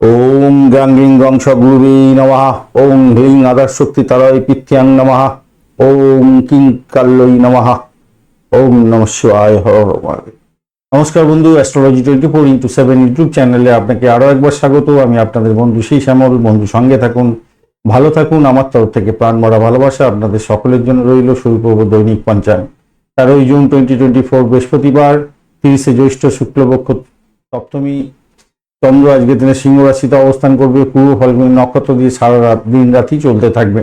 ওম গাং গ্রিং গং সগুরুবে নমঃ। ওম হ্রিং আদার শক্তি তারয় পিথ্যাং নমঃ। ওম কিং কাল্লই নমঃ। ওম নম শিবায় হর নমস্কার বন্ধু astrology twenty four into seven YouTube চ্যানেলে আপনাকে আরও একবার স্বাগত। আমি আপনাদের বন্ধু সেই শ্যামল। বন্ধু, সঙ্গে থাকুন, ভালো থাকুন। আমার তরফ থেকে প্রাণ মরা ভালোবাসা আপনাদের সকলের জন্য রইল শুরু করব দৈনিক পঞ্চায়েত তেরোই জুন টোয়েন্টি টোয়েন্টি ফোর বৃহস্পতিবার, তিরিশে জ্যৈষ্ঠ শুক্লপক্ষ সপ্তমী। চন্দ্র আজকের দিনে সিংহ রাশিতে অবস্থান করবে পূর্ব ফলগুনি নক্ষত্র দিয়ে সারা রাত, দিন রাতই চলতে থাকবে।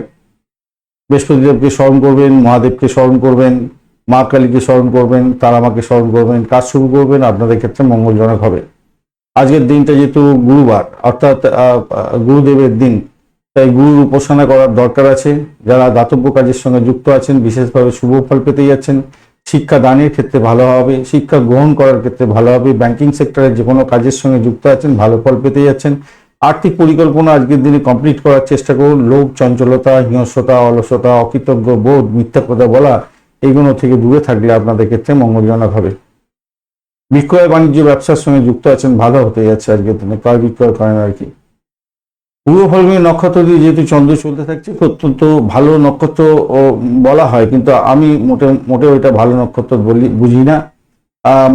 বৃহস্পতিদেবকে স্মরণ করবেন, মহাদেবকে স্মরণ করবেন, মা কালীকে স্মরণ করবেন তারা তারামাকে স্মরণ করবেন, কাজ শুরু করবেন, আপনাদের ক্ষেত্রে মঙ্গলজনক হবে। আজকের দিনটা যেহেতু গুরুবার, অর্থাৎ গুরুদেবের দিন, তাই গুরুর উপাসনা করার দরকার আছে। যারা দাতব্য কাজের সঙ্গে যুক্ত আছেন, বিশেষভাবে শুভ ফল পেতে যাচ্ছেন। শিক্ষা দানের ক্ষেত্রে ভালো হবে, শিক্ষা গ্রহণ করার ক্ষেত্রে ভালো হবে ব্যাংকিং সেক্টরের যে কোনো কাজের সঙ্গে যুক্ত আছেন, ভালো ফল পেতে যাচ্ছেন। আর্থিক পরিকল্পনা আজকের দিনে কমপ্লিট করার চেষ্টা করুন। লোভ, চঞ্চলতা, হিংস্রতা, অলসতা, অকৃতজ্ঞ বোধ, মিথ্যা কথা বলা এইগুলো থেকে দূরে থাকলে আপনাদের ক্ষেত্রে মঙ্গলজনক হবে। বিক্রয় বাণিজ্য ব্যবসার সঙ্গে যুক্ত আছেন ভালো হতে যাচ্ছে আজকের দিনে। ক্রয় বিক্রয় করেন আর কি। পূর্ব ফলগুনি নক্ষত্র দিয়ে যেহেতু চন্দ্র চলতে থাকছে অত্যন্ত ভালো নক্ষত্র বলা হয়, কিন্তু আমি মোটে, মোটেও এটা ভালো নক্ষত্র বলি, বুঝি না।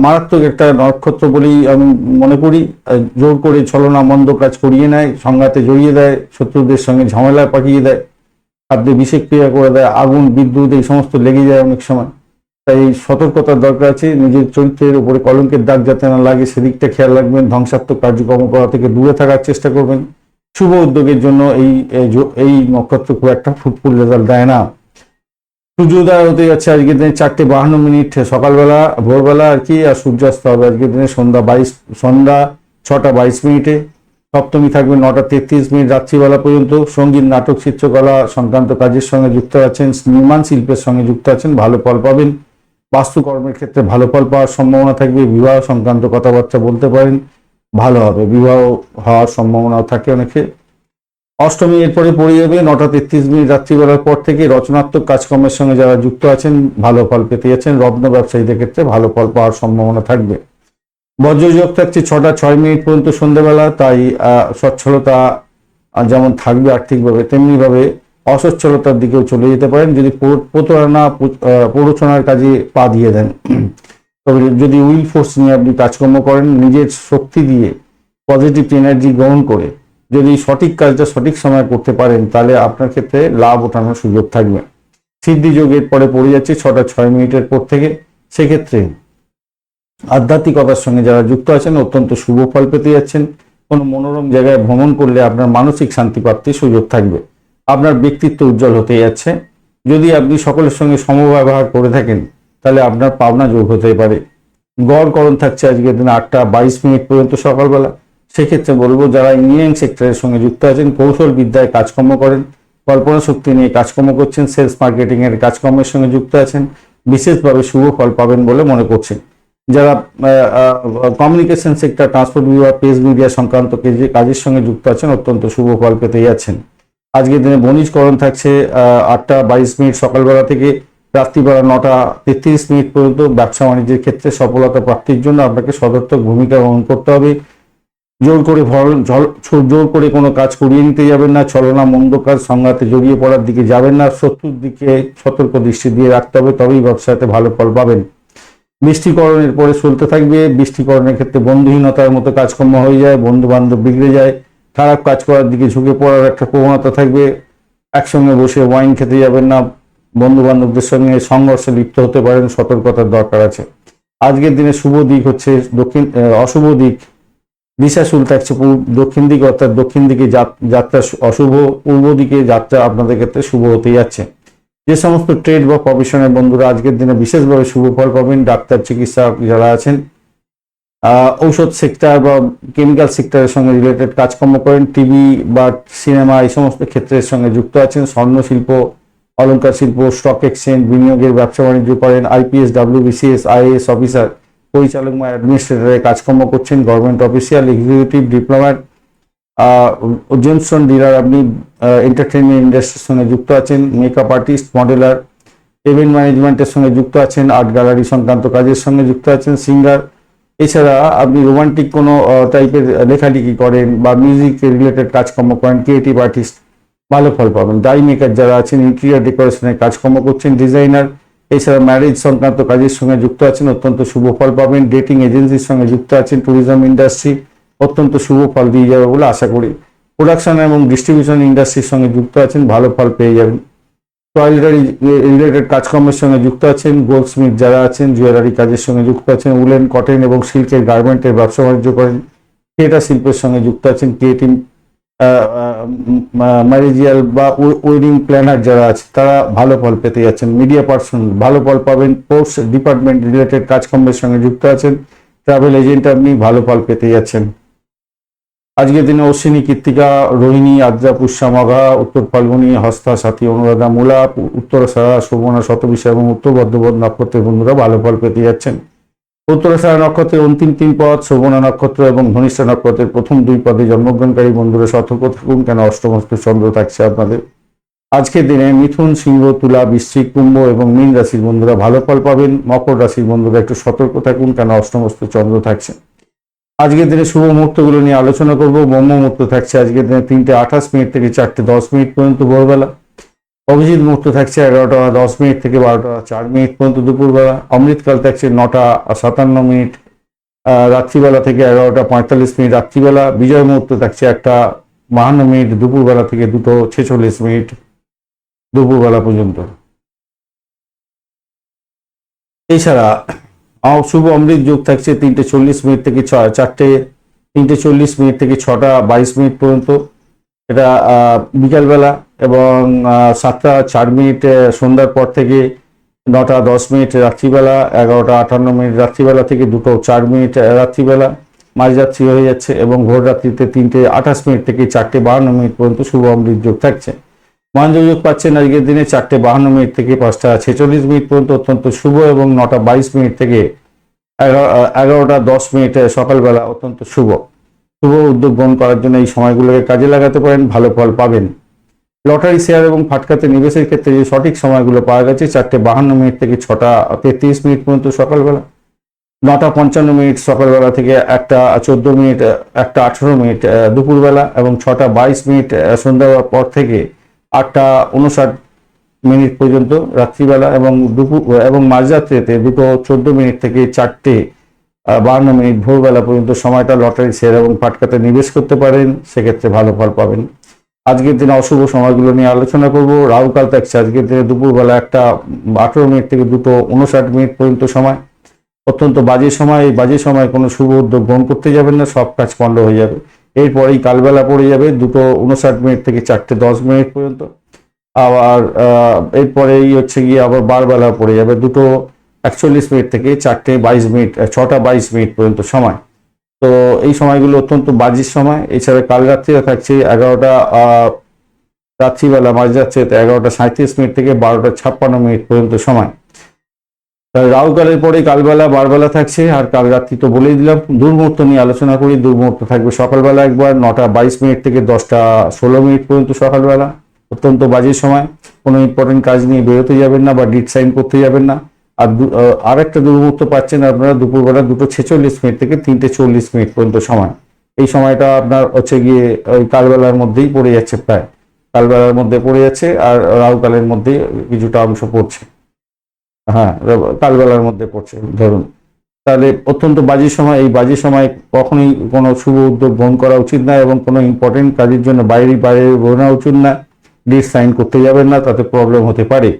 মারাত্মক একটা নক্ষত্র বলেই আমি মনে করি। জোর করে ছলনা মন্দ কাজ করিয়ে নেয়, সংঘাতে জড়িয়ে দেয়, শত্রুদের সঙ্গে ঝামেলায় পাঠিয়ে দেয়, খাদ্যে বিষেক ক্রিয়া করে দেয়, আগুন, বিদ্যুৎ, এই সমস্ত লেগে যায় অনেক সময়। তাই সতর্কতার দরকার আছে, নিজের চরিত্রের উপরে কলঙ্কের দাগ যাতে না লাগে, সেদিকটা খেয়াল রাখবেন, ধ্বংসাত্মক কার্যক্রম করা থেকে দূরে থাকার চেষ্টা করবেন। শুভ উদ্যোগের জন্য এই এই নক্ষত্র খুব একটা ফুটফুল রেজাল্ট দেয় না। সূর্যোদয় হতে যাচ্ছে আজকের দিনে চারটে বাহান্ন মিনিট, সকালবেলা, ভোরবেলা আর কি, আর সূর্যাস্ত হবে আজকের দিনে সন্ধ্যা বাইশ, সন্ধ্যা ছটা বাইশ মিনিটে। সপ্তমী থাকবে নটা তেত্রিশ মিনিট রাত্রিবেলা পর্যন্ত। সংগীত, নাটক, চিত্রকলা সংক্রান্ত কাজের সঙ্গে যুক্ত আছেন, নির্মাণ শিল্পের সঙ্গে যুক্ত আছেন, ভালো ফল পাবেন। বাস্তুকর্মের ক্ষেত্রে ভালো ফল পাওয়ার সম্ভাবনা থাকবে, বিবাহ সংক্রান্ত কথাবার্তা বলতে পারেন। ভালো হবে। বিবাহ হওয়ার সম্ভাবনাও থাকে অনেকে। অষ্টমী এরপরে পড়ে যাবে, নটা তেত্রিশ মিনিট রাত্রিবেলার পর থেকে রচনাত্মক কাজকর্মের সঙ্গে যারা যুক্ত আছেন, ভালো ফল পেতে যাচ্ছেন। রত্ন ব্যবসায়ীদের ক্ষেত্রে ভালো ফল পাওয়ার সম্ভাবনা থাকবে। বজ্রযোগ থাকছে ছটা ছয় মিনিট পর্যন্ত সন্ধ্যেবেলা, তাই সচ্ছলতা যেমন থাকবে আর্থিকভাবে, তেমনিভাবে অসচ্ছলতার দিকেও চলে যেতে পারেন। যদি প্রতারণা প্ররোচনার কাজে পা দিয়ে দেন। তবে যদি উইল ফোর্স নিয়ে আপনি কাজকর্ম করেন, নিজের শক্তি দিয়ে পজিটিভ এনার্জি গ্রহণ করে যদি সঠিক কাজটা সঠিক সময় করতে পারেন, তাহলে আপনার ক্ষেত্রে লাভ ওঠানোর সুযোগ থাকবে। সিদ্ধি যোগের পরে পড়ে যাচ্ছে ছটা ছয় মিনিটের পর থেকে। সেক্ষেত্রে আধ্যাত্মিকতার সঙ্গে যারা যুক্ত আছেন, অত্যন্ত শুভ ফল পেতে যাচ্ছেন। কোনো মনোরম জায়গায় ভ্রমণ করলে আপনার মানসিক শান্তি প্রাপ্তির সুযোগ থাকবে। আপনার ব্যক্তিত্ব উজ্জ্বল হতে যাচ্ছে। যদি আপনি সকলের সঙ্গে সমব্যবহার করে থাকেন তাহলে আপনার পাওনা যোগ হতে পারে। গড় গড়করণ থাকছে আজকের দিনে আটটা বাইশ মিনিট পর্যন্ত সকালবেলা। সেক্ষেত্রে বলব, যারা ইঞ্জিনিয়ারিং সেক্টরের সঙ্গে যুক্ত আছেন, কৌশল বিদ্যায় কাজকর্ম করেন, কল্পনা শক্তি নিয়ে কাজকর্ম করছেন সেলস মার্কেটিং এর কাজকর্মের সঙ্গে যুক্ত আছেন, বিশেষভাবে শুভ ফল পাবেন বলে মনে করছেন। যারা কমিউনিকেশন সেক্টর ট্রান্সপোর্ট বিভাগ পেজ মিডিয়া সংক্রান্ত কাজে- কাজের সঙ্গে যুক্ত আছেন, অত্যন্ত শুভ ফল পেতে যাচ্ছেন আজকের দিনে বণিজকরণ থাকছে আটটা বাইশ মিনিট সকালবেলা থেকে রাত্রিবেলা নটা তেত্রিশ মিনিট পর্যন্ত ব্যবসা বাণিজ্যের ক্ষেত্রে সফলতা প্রাপ্তির জন্য আপনাকে সদর্থক ভূমিকা গ্রহণ করতে হবে। জোর করে জোর করে কোনো কাজ করিয়ে নিতে যাবেন না, ছলনা, মন্দ কাজ সংঘাতে জড়িয়ে পড়ার দিকে যাবেন না, শত্রুর দিকে সতর্ক দৃষ্টি দিয়ে রাখতে হবে, তবেই ব্যবসাতে ভালো ফল পাবেন। বৃষ্টিকরণের পরে চলতে থাকবে বৃষ্টিকরণের ক্ষেত্রে বন্ধুহীনতার মতো কাজকর্ম হয়ে যায় বন্ধু বান্ধব বিগড়ে যায়, খারাপ কাজ করার দিকে ঝুঁকে পড়ার একটা প্রবণতা থাকবে, একসঙ্গে বসে ওয়াইন খেতে যাবেন না বন্ধু বান্ধবদের সঙ্গে সংঘর্ষে লিপ্ত হতে পারেন, সতর্কতার দরকার আছে। আজকের দিনে শুভ দিক হচ্ছে দক্ষিণ অশুভ দিক। দিশাশুল থাকছে দক্ষিণ দিকে, অর্থাৎ দক্ষিণ দিকে যাত- যাত্রা অশুভ, পূর্ব দিকে যাত্রা আপনাদের ক্ষেত্রে শুভ হতে যাচ্ছে। যে সমস্ত ট্রেড বা প্রফেশনের বন্ধুরা আজকের দিনে বিশেষভাবে শুভ ফল পাবেন, ডাক্তার, চিকিৎসক যারা আছেন ঔষধ সেক্টর বা কেমিক্যাল সেক্টরের সঙ্গে রিলেটেড কাজকর্ম করেন টিভি বা সিনেমা এই সমস্ত ক্ষেত্রের সঙ্গে যুক্ত আছেন স্বর্ণ অলংকার শিল্প স্টক এক্সচেঞ্জ বিনিয়োগের ব্যবসা বাণিজ্য করেন আইপিএস ডাব্লিউবিসিএস আইএএস অফিসার পরিচালক বা অ্যাডমিনিস্ট্রেটরে কাজকর্ম করছেন government official executive diplomat Jameson dealer আপনি এন্টারটেনমেন্ট ইন্ডাস্ট্রির সঙ্গে যুক্ত আছেন মেকআপ আর্টিস্ট মডেলার ইভেন্ট ম্যানেজমেন্টের সঙ্গে যুক্ত আছেন আর্ট গ্যালারি সংক্রান্ত কাজের সঙ্গে যুক্ত আছেন সিঙ্গার এছাড়া আপনি রোমান্টিক কোনো টাইপের লেখালেখি করেন বা মিউজিক রিলেটেড কাজকর্ম করেন ক্রিয়েটিভ আর্টিস্ট ভালো ফল পাবেন। ডাই মেকার যারা আছেন ইন্টেরিয়ার ডেকোরেশনের কাজকর্ম করছেন ডিজাইনার এছাড়া ম্যারেজ সংক্রান্ত কাজের সঙ্গে যুক্ত আছেন, অত্যন্ত শুভ ফল পাবেন। ডেটিং এজেন্সির সঙ্গে যুক্ত আছেন ট্যুরিজম ইন্ডাস্ট্রি অত্যন্ত শুভ ফল দিয়ে যাবে বলে আশা করি। প্রোডাকশন এবং ডিস্ট্রিবিউশন ইন্ডাস্ট্রির সঙ্গে যুক্ত আছেন, ভালো ফল পেয়ে যাবেন। টয়লেটারি রিলেটেড কাজকর্মের সঙ্গে যুক্ত আছেন গোল্ড স্মিথ যারা আছেন জুয়েলারি কাজের সঙ্গে যুক্ত আছেন উলেন কটন এবং সিল্কের গার্মেন্টের ব্যবসা বাণিজ্য করেন। থিয়েটার শিল্পের সঙ্গে যুক্ত আছেন ক্রিয়েটিভ ম্যারেজিয়াল বা ওয়েডিং প্ল্যানার যারা আছে, তারা ভালো ফল পেতে যাচ্ছেন। মিডিয়া পার্সন, ভালো ফল পাবেন। স্পোর্টস ডিপার্টমেন্ট রিলেটেড কাজকর্মের সঙ্গে যুক্ত আছেন। ট্রাভেল এজেন্ট আপনি ভালো ফল পেতে যাচ্ছেন। আজকের দিনে অশ্বিনী কৃত্তিকা রোহিণী আদ্রা পুষ্যা মঘা উত্তর ফাল্গুনী, হস্তা, সাথী, অনুরাধা, মূলা উত্তরসারা শোভনা, শতবিশা এবং উত্তর বর্ধমান নক্ষত্রের বন্ধুরা ভালো ফল পেতে যাচ্ছেন। উত্তরসারা নক্ষত্রের অন্তিম তিন পদ, শোভনা নক্ষত্র এবং ধনিষ্ঠা নক্ষত্রের প্রথম দুই পদে জন্মগ্রহণকারী বন্ধুরা সতর্ক থাকুন, কেন অষ্টমস্ত চন্দ্র থাকছে আপনাদের। আজকের দিনে মিথুন, সিংহ, তুলা, বৃশ্চিক, কুম্ভ এবং মীন রাশির বন্ধুরা ভালো ফল পাবেন। মকর রাশির বন্ধুরা একটু সতর্ক থাকুন, কেন অষ্টমস্ত চন্দ্র থাকছে। আজকের দিনে শুভ মুহূর্তগুলো নিয়ে আলোচনা করব। ব্রহ্ম মুহূর্ত থাকছে আজকের দিনে তিনটে আঠাশ মিনিট থেকে চারটে দশ মিনিট পর্যন্ত ভোরবেলা। অভিজিৎ মুহূর্ত থাকছে এগারোটা, দশ মিনিট থেকে বারোটা, চার মিনিট পর্যন্ত দুপুরবেলা। অমৃতকাল থাকছে নটা, সাতান্ন মিনিট। রাত্রিবেলা থেকে এগারোটা, পঁয়তাল্লিশ মিনিট রাত্রিবেলা। বিজয় মুহূর্ত থাকছে একটা, বাহান্ন মিনিট দুপুরবেলা থেকে দুটো ছেচল্লিশ মিনিট দুপুরবেলা পর্যন্ত। এছাড়া শুভ অমৃত যোগ থাকছে তিনটে চল্লিশ মিনিট থেকে ছ- চারটে, তিনটে চল্লিশ মিনিট থেকে ছটা, বাইশ মিনিট পর্যন্ত। এটা বিকালবেলা। এবং সাতটা, চার মিনিট সন্ধ্যার পর থেকে নটা, দশ মিনিট রাত্রিবেলা, এগারোটা, আটান্ন মিনিট রাত্রিবেলা থেকে দুটো, চার মিনিট রাত্রিবেলা। মাঝরাত্রি হয়ে যাচ্ছে এবং ভোর রাত্রিতে তিনটে, আঠাশ মিনিট থেকে চারটে, বাহান্ন মিনিট পর্যন্ত শুভ অমৃত যোগ থাকছে। মহেন্দ্রযোগ পাচ্ছেন আজকের দিনে চারটে, বাহান্ন মিনিট থেকে পাঁচটা, ছেচল্লিশ মিনিট পর্যন্ত অত্যন্ত শুভ এবং নটা, বাইশ মিনিট থেকে এগারো- এগারোটা, দশ মিনিট সকালবেলা অত্যন্ত শুভ। শুভ উদ্যোগ গ্রহণ করার জন্য এই সময়গুলোকে কাজে লাগাতে পারেন, ভালো ফল পাবেন। লটারি শেয়ার এবং ফাটকাতে নিবেশের ক্ষেত্রে যে সঠিক সময়গুলো পাওয়া গেছে চারটে বাহান্ন মিনিট থেকে ছটা তেত্রিশ মিনিট পর্যন্ত সকালবেলা নটা পঞ্চান্ন মিনিট সকালবেলা থেকে একটা চোদ্দ মিনিট একটা আঠেরো মিনিট দুপুরবেলা এবং ছটা বাইশ মিনিট আহ, সন্ধ্যার পর থেকে আটটা উনষাট মিনিট পর্যন্ত রাত্রিবেলা এবং দুপুর এবং মাঝরাত্রিতে দুটো চোদ্দ মিনিট থেকে চারটে বাহান্ন মিনিট ভোরবেলা পর্যন্ত সময়টা লটারি শেয়ার এবং ফাটকাতে নিবেশ করতে পারেন। সেক্ষেত্রে ভালো ফল পাবেন। আজকের দিনে অশুভ সময়গুলো নিয়ে আলোচনা করব। রাহুকাল থাকছে আজকের দিনে দুপুরবেলা একটা আঠেরো মিনিট থেকে দুটো উনষাট মিনিট পর্যন্ত সময়। অত্যন্ত বাজে সময়। এই বাজে সময় কোনো শুভ উদ্যোগ গ্রহণ করতে যাবেন না, সব কাজ পণ্ড হয়ে যাবে। এরপরেই কালবেলা পড়ে যাবে দুটো উনষাট মিনিট থেকে চারটে দশ মিনিট পর্যন্ত। আবার এরপরেই হচ্ছে গিয়ে আবার বারবেলা পড়ে যাবে দুটো একচল্লিশ মিনিট থেকে চারটে বাইশ মিনিট, ছটা বাইশ মিনিট পর্যন্ত সময়। তো এই সময়গুলো অত্যন্ত বাজির সময়। এছাড়া কাল রাত্রিও থাকছে এগারোটা রাত্রিবেলা মাঝরাত্রিতে এগারোটা সাঁত্রিশ মিনিট থেকে বারোটা ছাপ্পান্ন মিনিট পর্যন্ত সময়। রাহুকালের পরে কালবেলা, বারবেলা থাকছে। আর কাল রাত্রি তো বলেই দিলাম, দুর্মুহূর্ত নিয়ে আলোচনা করি। দুর্মুহূর্ত থাকবে সকালবেলা একবার, নটা বাইশ মিনিট থেকে দশটা ষোলো মিনিট পর্যন্ত সকালবেলা। অত্যন্ত বাজে সময়। কোনো ইম্পর্টেন্ট কাজ নিয়ে বেরোতে যাবেন না বা ডিট সাইন করতে যাবেন না। আর দু- আহ, আরেকটা দুর্মুহূর্ত পাচ্ছেন আপনারা দুপুরবেলা দুটো ছেচল্লিশ মিনিট থেকে তিনটে চল্লিশ মিনিট পর্যন্ত সময়। এই সময়টা আপনার হচ্ছে গিয়ে ওই কালবেলার মধ্যেই পড়ে যাচ্ছে প্রায়। কালবেলার মধ্যে পড়ে যাচ্ছে আর রাহুকালের মধ্যে কিছুটা অংশ পড়ছে। হ্যাঁ কালবেলার মধ্যে পড়ছে ধরুন। তাহলে অত্যন্ত বাজে সময় এই বাজে সময় কখনোই কোনো শুভ উদ্যোগ গ্রহণ করা উচিত না এবং কোনো ইম্পর্টেন্ট কাজের জন্য বাইরে বাইরে বেরোনো উচিত না। ডিট সাইন করতে যাবেন না তাতে প্রবলেম হতে পারে।